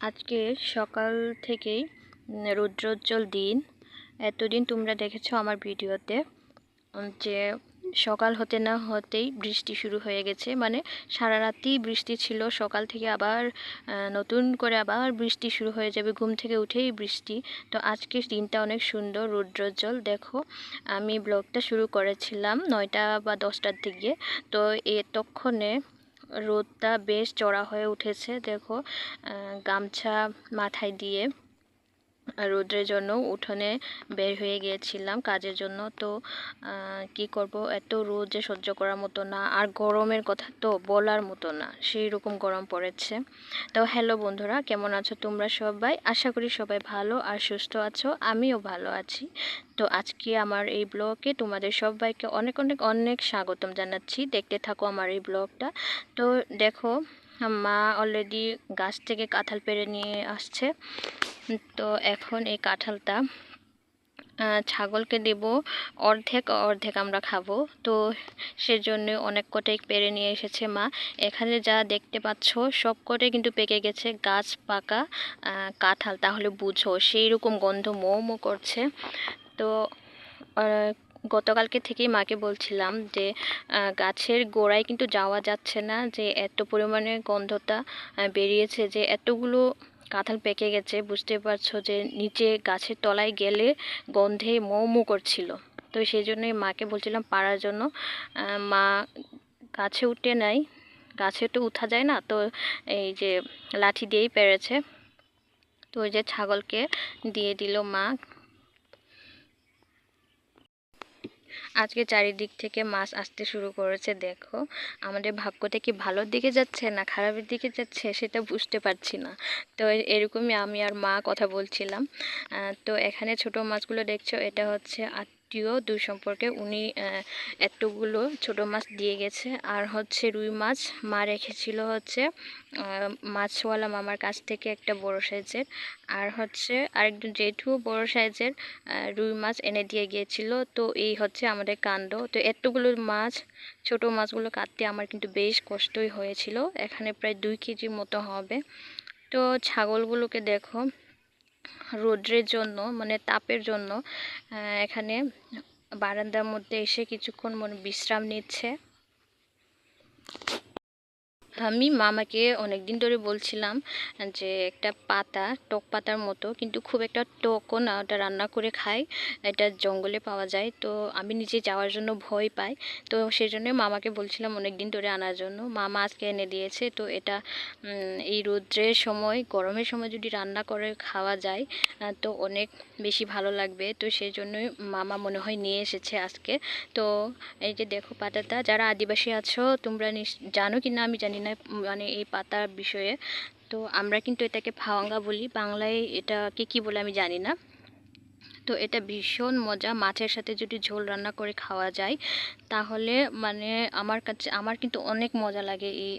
আজকে সকাল থেকেই রৌদ্রোজ্জ্বল দিন। এতদিন তোমরা দেখেছ আমার ভিডিওতে যে সকাল হতে না হতেই বৃষ্টি শুরু হয়ে গেছে। মানে সারা রাতই বৃষ্টি ছিল, সকাল থেকে আবার নতুন করে আবার বৃষ্টি শুরু হয়ে যাবে, ঘুম থেকে উঠেই বৃষ্টি। তো আজকের দিনটা অনেক সুন্দর, রৌদ্রোজ্জ্বল। দেখো, আমি ব্লগটা শুরু করেছিলাম নয়টা বা দশটার দিকে। তো এতক্ষণে রোদটা বেশ চড়া হয়ে উঠেছে দেখো গামছা মাথায় দিয়ে। রোদ্রের জন্য উঠোনে বের হয়ে গিয়েছিলাম কাজের জন্য। তো কি করব? এত রোদ যে সহ্য করার মতো না, আর গরমের কথা তো বলার মতো না, সেই রকম গরম পড়েছে। তো, হ্যালো বন্ধুরা, কেমন আছো তোমরা সবাই? আশা করি সবাই ভালো আর সুস্থ আছো, আমিও ভালো আছি। তো, আজকে আমার এই ব্লগে তোমাদের সবাইকে অনেক অনেক অনেক স্বাগতম জানাচ্ছি। দেখতে থাকো আমার এই ব্লগটা। তো, দেখো মা অলরেডি গাছ থেকে কাঁঠাল পেরে নিয়ে আসছে। তো এখন এই কাঁঠালটা ছাগলকে দেব। অর্ধেক অর্ধেক আমরা খাব। তো সেজন্য অনেক কটাই পেরে নিয়ে এসেছে মা। এখানে যা দেখতে পাচ্ছ, সব কটাই কিন্তু পেকে গেছে। গাছ পাকা কাঁঠাল, তাহলে বুঝো সেই রকম গন্ধ মো করছে। তো গতকালকে থেকেই মাকে বলছিলাম যে গাছের গোড়ায় কিন্তু যাওয়া যাচ্ছে না, যে এত পরিমাণে গন্ধটা বেরিয়েছে, যে এতগুলো কাঁঠাল পেকে গেছে, বুঝতে পারছ যে নিচে গাছের তলায় গেলে গন্ধে মৌ করছিল। তো সেই জন্যই মাকে বলছিলাম পাড়ার জন্য মা গাছে উঠে নাই, গাছে তো উঠা যায় না, তো এই যে লাঠি দিয়েই পেরেছে। তো ওই যে ছাগলকে দিয়ে দিল মা আজকে চারিদিক থেকে মাছ আসতে শুরু করেছে, দেখো। আমাদের ভাগ্যটা কি ভালোর দিকে যাচ্ছে না খারাপের দিকে যাচ্ছে সেটা বুঝতে পারছি না। তো এরকমই আমি আর মা কথা বলছিলাম। তো এখানে ছোট মাছগুলো দেখছ, এটা হচ্ছে আত্মীয় দুই সম্পর্কে উনি এতগুলো ছোট মাছ দিয়ে গেছে। আর হচ্ছে রুই মাছ, মা রেখেছিল হচ্ছে মাছওয়ালা মামার কাছ থেকে একটা বড় সাইজের। আর হচ্ছে আরেকজন জেঠু বড় সাইজের রুই মাছ এনে দিয়ে গিয়েছিল। তো এই হচ্ছে আমাদের কাণ্ড। তো এতগুলো মাছ, ছোট মাছগুলো কাটতে আমার কিন্তু বেশ কষ্টই হয়েছিল। এখানে প্রায় দুই কেজির মতো হবে। তো ছাগলগুলোকে দেখো রৌদ্রের জন্য মানে তাপের জন্য এখানে বারান্দার মধ্যে এসে কিছুক্ষণ মনে বিশ্রাম নিচ্ছে। আমি মামাকে অনেক দিন ধরে বলছিলাম যে একটা পাতা, টক পাতার মতো, কিন্তু খুব একটা টকও না, ওটা রান্না করে খাই। এটা জঙ্গলে পাওয়া যায়, তো আমি নিজে যাওয়ার জন্য ভয় পাই। তো সেই জন্য মামাকে বলছিলাম অনেক দিন ধরে আনার জন্য। মামা আজকে এনে দিয়েছে, তো এটা এই রৌদ্রের সময়, গরমের সময় যদি রান্না করে খাওয়া যায় তো অনেক বেশি ভালো লাগবে। তো সেই জন্যই মামা মনে হয় নিয়ে এসেছে আজকে। তো এই যে দেখো পাতাটা, যারা আদিবাসী আছো, তোমরা জানো কি না আমি জানি না উম, মানে এই পাতার বিষয়ে। তো আমরা কিন্তু এটাকে ফাওয়াঙ্গা বলি। বাংলায় এটাকে কি বলে আমি জানি না। তো এটা ভীষণ মজা। মাছের সাথে যদি ঝোল রান্না করে খাওয়া যায় তাহলে মানে আমার কাছে আমার কিন্তু অনেক মজা লাগে এই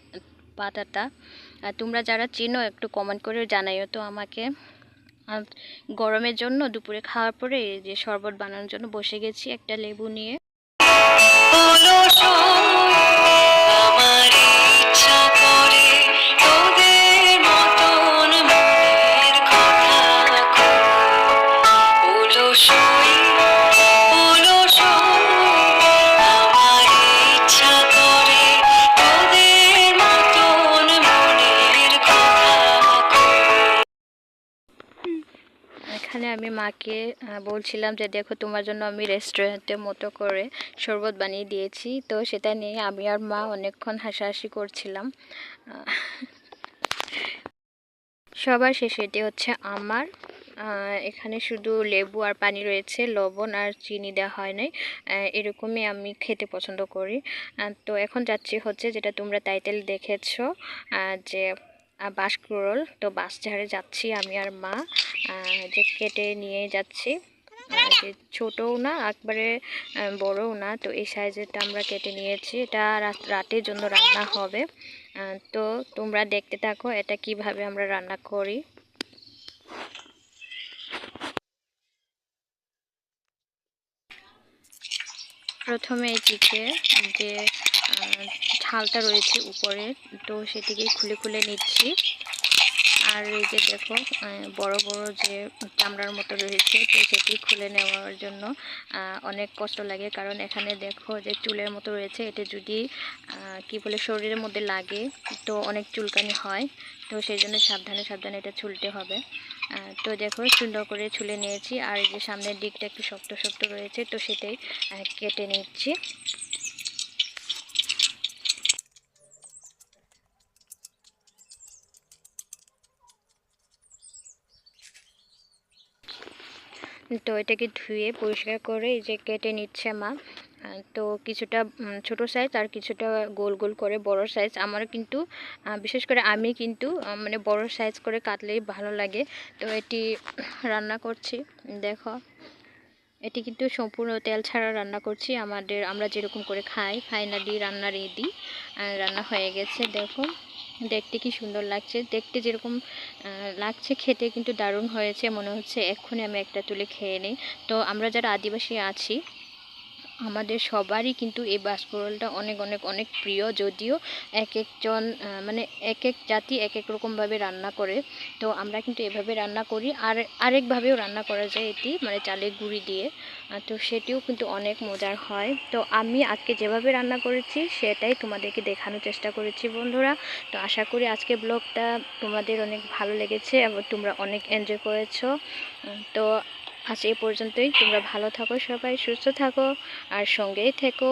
পাতাটা। তোমরা যারা চেনো একটু কমেন্ট করে জানাইও তো আমাকে। গরমের জন্য দুপুরে খাওয়ার পরে যে শরবত বানানোর জন্য বসে গেছি একটা লেবু নিয়ে। আমি মাকে বলছিলাম যে দেখো তোমার জন্য আমি রেস্টুরেন্টের মতো করে শরবত বানিয়ে দিয়েছি। তো সেটা নিয়ে আমি আর মা অনেকক্ষণ হাসাহাসি করছিলাম। সবার শেষে এটি হচ্ছে আমার। এখানে শুধু লেবু আর পানি রয়েছে, লবণ আর চিনি দেওয়া হয় নাই। এরকমই আমি খেতে পছন্দ করি। তো এখন যাচ্ছি হচ্ছে যেটা তোমরা টাইটেল দেখেছ যে বাঁশকুড়োল তো বাঁশঝাড়ে যাচ্ছি আমি আর মা। যে কেটে নিয়ে যাচ্ছি। ছোটও না, একবারে বড়ও না। তো এই সাইজেরটা আমরা কেটে নিয়েছি। এটা রাতের জন্য রান্না হবে। তো তোমরা দেখতে থাকো এটা কীভাবে আমরা রান্না করি। প্রথমে এটিকে যে ঝালটা রয়েছে উপরে। তো সেটিকে খুলে খুলে নিচ্ছি। আর এই যে দেখো বড় বড় যে চামড়ার মতো রয়েছে, তো সেটি খুলে নেওয়ার জন্য অনেক কষ্ট লাগে। কারণ এখানে দেখো যে চুলের মতো রয়েছে। এটা যদি কি বলে, শরীরের মধ্যে লাগে, তো অনেক চুলকানি হয়। তো সেই জন্য সাবধানে সাবধানে এটা ছুলতে হবে। তো দেখো, সুন্দর করে ছুলে নিয়েছি। আর এই যে সামনের দিকটা একটু শক্ত শক্ত রয়েছে, তো সেটাই কেটে নিচ্ছি। তো এটাকে ধুয়ে পরিষ্কার করে এই যে কেটে নিচ্ছে মা। তো কিছুটা ছোট সাইজ আর কিছুটা গোল গোল করে বড় সাইজ আমার কিন্তু বিশেষ করে আমি কিন্তু মানে বড় সাইজ করে কাটলেই ভালো লাগে। তো এটি রান্না করছি, দেখো। এটি কিন্তু সম্পূর্ণ তেল ছাড়া রান্না করছি। আমাদের, আমরা যেরকম করে খাই, ফাইনালি রান্না রেডি। রান্না হয়ে গেছে, দেখো। দেখতে কি সুন্দর লাগছে। দেখতে যেরকম লাগছে খেতে কিন্তু দারুণ হয়েছে। মনে হচ্ছে এক্ষুনি আমি একটা তুলে খেয়ে নিই। তো আমরা যারা আদিবাসী আছি আমাদের সবারই কিন্তু এই বাঁশকুড়ালটা অনেক অনেক অনেক প্রিয়। যদিও এক একজন মানে এক এক জাতি এক এক রকমভাবে রান্না করে, তো আমরা কিন্তু এভাবে রান্না করি। আর আরেকভাবেও রান্না করা যায় এটি মানে চালের গুঁড়ি দিয়ে। তো সেটিও কিন্তু অনেক মজার হয়। তো আমি আজকে যেভাবে রান্না করেছি, সেটাই তোমাদেরকে দেখানোর চেষ্টা করেছি, বন্ধুরা। তো আশা করি আজকে ব্লগটা তোমাদের অনেক ভালো লেগেছে এবং তোমরা অনেক এনজয় করেছ। তো আজ এই পর্যন্তই। তোমরা ভালো থাকো সবাই সুস্থ থাকো আর সঙ্গেই থেকো।